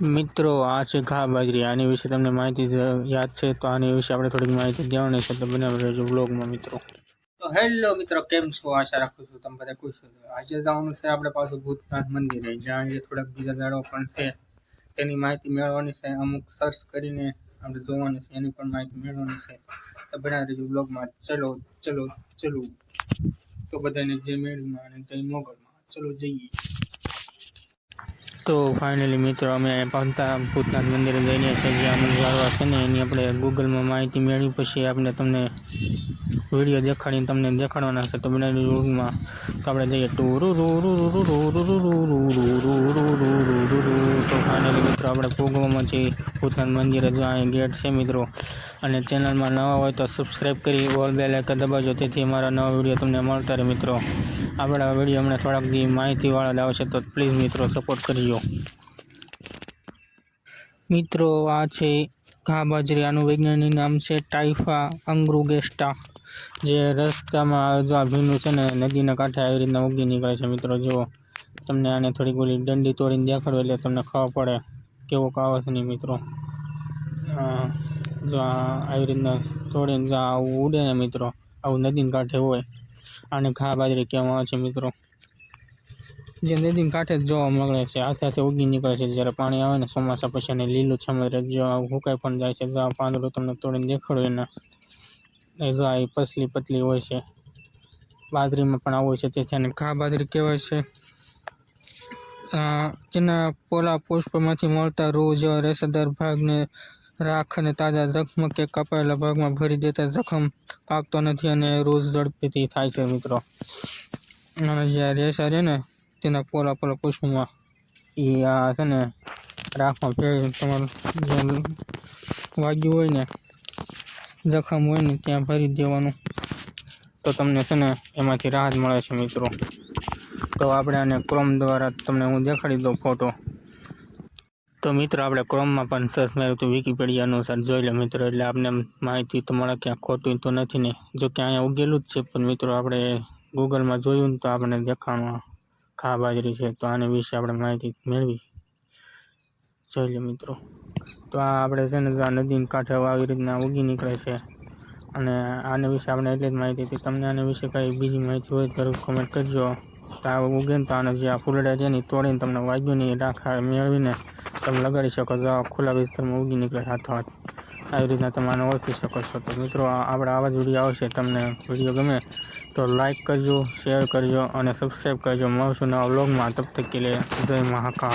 મિત્રો, આ છે ઘા બાજરી આની વિશે તમને માહિતી યાદ છે, તો આની વિશે આપણે થોડીક માહિતી દેવાની છે. તો બનાવી રહેજો બ્લોગમાં મિત્રો. તો હેલો, મિત્રો, કેમ છો? આશા રાખું છું તમે બધા ખુશ છો. આજે જવાનું છે આપણે પાછું ભૂતનાથ મંદિરે, જ્યાં જે થોડાક બીજા દાડો પણ છે. તેની માહિતી મેળવવાની છે. અમુક સર્ચ કરીને આપણે જોવાની છે, એની પણ માહિતી મેળવવાની છે. તો બનાવી રહેજો બ્લોગમાં ચલો ચલો ચલો. તો બધાને જય મેળવીમાં અને જય મોગલમાં. ચલો, જઈએ. તો ફાઇનલી મિત્રો અમે પહોંચતા ભૂતનાથ મંદિરે જઈને છે જે અમુક જાળવા છે ને એની આપણે ગૂગલમાં માહિતી મેળવી પછી આપણે તમને વીડિયો દેખાડીને તમને દેખાડવાના છે તો બનાવી રૂમમાં તો આપણે જઈએ ટુરુ રૂ રૂ રૂ રૂ રૂ રૂ રૂ રૂ રૂ રૂ રૂ રૂ રૂ રૂ મિત્રો, આપણે ભોગવામાં છીએ. ભૂતનાથ મંદિરે જો અહીં ગેટ છે મિત્રો. અને ચેનલમાં નવા હોય તો સબસ્ક્રાઈબ કરી, ઓલ બેલ આઇકન દબાવજો. તેથી અમારા નવા વીડિયો તમને મળતા રહે મિત્રો. આપણા વીડિયો હમણાં થોડાક દી માહિતીવાળા જ આવશે, તો પ્લીઝ મિત્રો સપોર્ટ કરજો. મિત્રો, આ છે ઘા બાજરી આનું વૈજ્ઞાનિક નામ છે ટાઇફા અંગ્રુગેસ્ટા. જે રસ્તામાં જો આ ભીનું છે ને, નદીના કાંઠે આવી રીતના ઉગી નીકળે છે મિત્રો. જુઓ, તમને આને થોડીક ઓલી દંડી તોડીને દેખાડો, એટલે તમને ખબર પડે. કેવો કાવો છે નહીં મિત્રો? જો આવી રીતના તોડીને જો આવું ઉડે ને મિત્રો, આવું નદીને કાંઠે હોય, આને ઘા બાજરી કહેવામાં આવે છે મિત્રો. જે નદીને કાંઠે જ જોવા મળે છે હાથે હાથે ઉગી નીકળે છે, જ્યારે પાણી આવે ને ચોમાસા પછી અને લીલું છમરે જો આવું હુકાઈ પણ જાય છે, જો આ પાંદડું તમને તોડીને દેખાડું એના. એ જો આ પસલી પતલી હોય છે, બાજરીમાં પણ આવું હોય છે, તેથી આને ઘા બાજરી કહેવાય છે. તેના પોલા પુષ્પમાંથી મળતા રૂ જેવા રેસાદાર ભાગને રાખ અને તાજા જખમ કે કપાયેલા ભાગમાં ભરી દેતા જખમ પાકતો નથી અને રોજ ઝડપીથી થાય છે મિત્રો. અને જે રેસા રહે ને, તેના પોલા પોલા પુષ્પમાં એ આ છે ને, રાખમાં ફેરવીને તમારું જે વાગ્યું હોય ને, જખમ હોય ને, ત્યાં ભરી દેવાનું. તો તમને છે ને, એમાંથી રાહત મળે છે મિત્રો. તો આપણે આને ક્રોમ દ્વારા તમને હું દેખાડી દઉં ફોટો તો મિત્રો, આપણે ક્રોમમાં પણ સર્ચ માર્યું હતું વિકીપીડિયા અનુસાર જોઈ લે મિત્રો, એટલે આપણે માહિતી તો મળે ક્યાં ખોટું તો નથી ને? જો કે અહીંયા ઉગેલું જ છે, પણ મિત્રો આપણે ગૂગલમાં જોયું ને તો આપણે દેખાણું ખા બાજરી છે. તો આની વિશે આપણે માહિતી મેળવી. જોઈ લે મિત્રો. તો આ આપણે છે ને આ નદીના કાંઠે આવી રીતના ઉગી નીકળે છે. અને આને વિશે આપણે એટલી જ માહિતી હતી. તમને આના વિશે કંઈ બીજી માહિતી હોય તો કોમેન્ટ કરજો. તો આ ઉગે ને આને જે આ ફૂલડા છે ને તોડીને તમને વાગ્યું નહીં રાખા મેળવીને તમે લગાડી શકો આ ખુલ્લા વિસ્તારમાં ઉગી નીકળે હાથો હાથ. આવી રીતના તમે આને ઓળખી શકો છો. તો મિત્રો આપણા આવા જ વીડિયો આવશે. તમને વીડિયો ગમે તો લાઈક કરજો, શેર કરજો અને સબસ્ક્રાઈબ કરજો. મળશું નવા બ્લોગમાં તબ તક કે લે, જય મહાકાળ